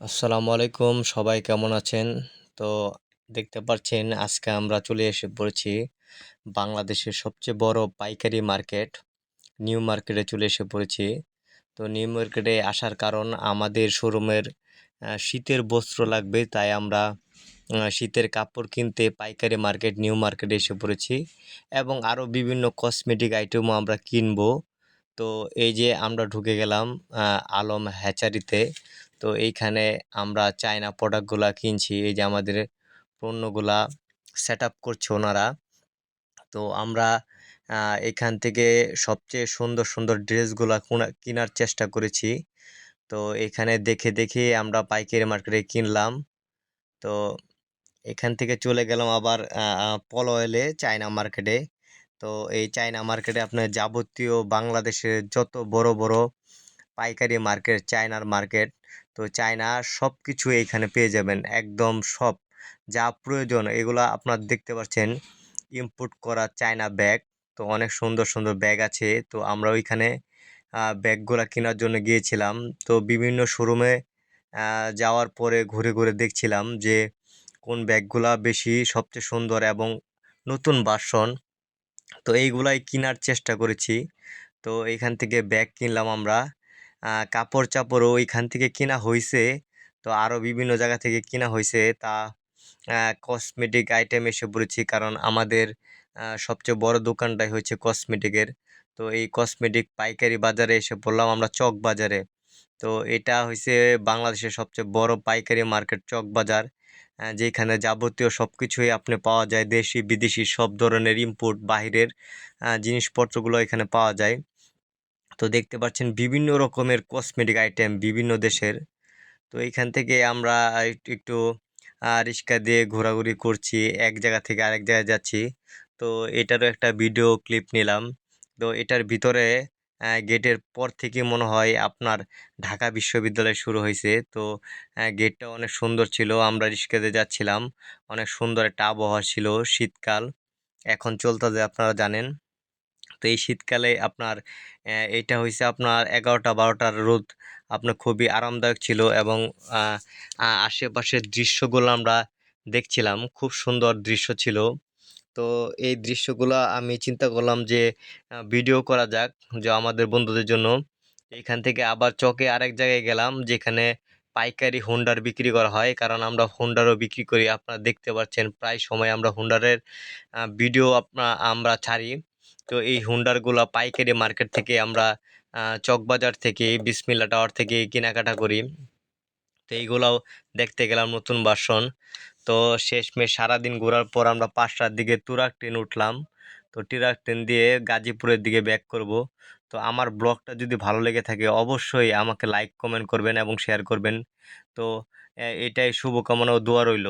আসসালামু আলাইকুম, সবাই কেমন আছেন? তো দেখতে পাচ্ছেন আজকে আমরা চলে এসে পড়েছি বাংলাদেশের সবচেয়ে বড় পাইকারি মার্কেট, নিউ মার্কেটে চলে এসে পড়েছি। তো নিউ মার্কেটে আসার কারণ আমাদের শোরুমের শীতের বস্ত্র লাগবে, তাই আমরা শীতের কাপড় কিনতে পাইকারি মার্কেট, নিউ মার্কেটে এসে পড়েছি এবং আরও বিভিন্ন কসমেটিক আইটেমও আমরা কিনবো। তো এই যে আমরা ঢুকে গেলাম আলম হ্যাচারিতে। তো এইখানে আমরা চায়না প্রোডাক্টগুলা কিনছি, এই যে আমাদের পণ্যগুলা সেট আপ করছে ওনারা। তো আমরা এখান থেকে সবচেয়ে সুন্দর সুন্দর ড্রেসগুলা কোনা- কেনার চেষ্টা করেছি। তো এখানে দেখে দেখে আমরা পাইকারি মার্কেটে কিনলাম। তো এখান থেকে চলে গেলাম আবার পলো অয়েলে চায়না মার্কেটে। তো এই চায়না মার্কেটে আপনার যাবতীয় বাংলাদেশের যত বড় বড় পাইকারি মার্কেট, চায়নার মার্কেট তো চায়না সব কিছু এইখানে পেয়ে যাবেন, একদম সব। যা প্রয়োজন, এগুলা আপনার দেখতে পাচ্ছেন। ইম্পোর্ট করা চায়না ব্যাগ তো অনেক সুন্দর সুন্দর ব্যাগ আছে। তো আমরা ওইখানে ব্যাগগুলা কেনার জন্য গিয়েছিলাম। তো বিভিন্ন শোরুমে যাওয়ার পরে ঘুরে ঘুরে দেখছিলাম যে কোন ব্যাগগুলা বেশি, সবচেয়ে সুন্দর এবং নতুন বাসন তো এইগুলাই কেনার চেষ্টা করেছি। তো এইখান থেকে ব্যাগ কিনলাম আমরা। কাপড় চাপড়ও ওইখান থেকে কেনা হয়েছে তো আরও বিভিন্ন জায়গা থেকে কেনা হয়েছে তা কসমেটিক আইটেম এসে পড়েছি কারণ আমাদের সবচেয়ে বড় দোকানটাই হচ্ছে কসমেটিকের তো এই কসমেটিক পাইকারি বাজারে এসে পড়লাম আমরা চক বাজারে। তো এটা হয়েছে বাংলাদেশের সবচেয়ে বড় পাইকারি মার্কেট চক বাজার। যেখানে যাবতীয় সব কিছুই আপনি পাওয়া যায়। দেশি, বিদেশি সব ধরনের ইম্পোর্ট বাহিরের জিনিসপত্রগুলো এখানে পাওয়া যায়। তো দেখতে পাচ্ছেন বিভিন্ন রকমের কসমেটিক আইটেম বিভিন্ন দেশের। তো এইখান থেকে আমরা একটু রিক্সা দিয়ে ঘোরাঘুরি করছি, এক জায়গা থেকে আরেক জায়গায় যাচ্ছি। তো এটারও একটা ভিডিও ক্লিপ নিলাম। তো এটার ভিতরে গেটের পর থেকে মনে হয় আপনার ঢাকা বিশ্ববিদ্যালয় শুরু হয়েছে। তো গেটটা অনেক সুন্দর ছিল, আমরা রিক্সাতে যাচ্ছিলাম। অনেক সুন্দর একটা আবহাওয়া ছিল শীতকাল। এখন চলতেছে, আপনারা জানেন। এই শীতকালে আপনার এটা হয়েছে আপনার এগারোটা বারোটার রোদ আপনার খুবই আরামদায়ক ছিল এবং আশেপাশের দৃশ্যগুলো আমরা দেখছিলাম। খুব সুন্দর দৃশ্য ছিল। তো এই দৃশ্যগুলো আমি চিন্তা করলাম যে ভিডিও করা যাক যে আমাদের বন্ধুদের জন্য। এখান থেকে আবার চকে আরেক জায়গায় গেলাম যেখানে পাইকারি হোন্ডার বিক্রি করা হয়। কারণ আমরা হোন্ডারও বিক্রি করি। আপনারা দেখতে পাচ্ছেন, প্রায় সময় আমরা হোন্ডারের ভিডিও আপনা, আমরা ছাড়ি। তো এই হুন্ডারগুলো পাইকারি মার্কেট থেকে আমরা চকবাজার থেকে বিসমিল্লা টাওয়ার থেকে কেনাকাটা করি। তো এইগুলাও দেখতে গেলাম নতুন বাসন তো শেষমেশ সারাদিন ঘোরার পর আমরা পাঁচটার দিকে তুরাক ট্রেন উঠলাম। তো তুরাক ট্রেন দিয়ে গাজীপুরের দিকে ব্যাক করব। তো আমার ব্লগটা যদি ভালো লেগে থাকে অবশ্যই আমাকে লাইক কমেন্ট করবেন এবং শেয়ার করবেন। তো এটাই শুভকামনা ও দোয়া রইল।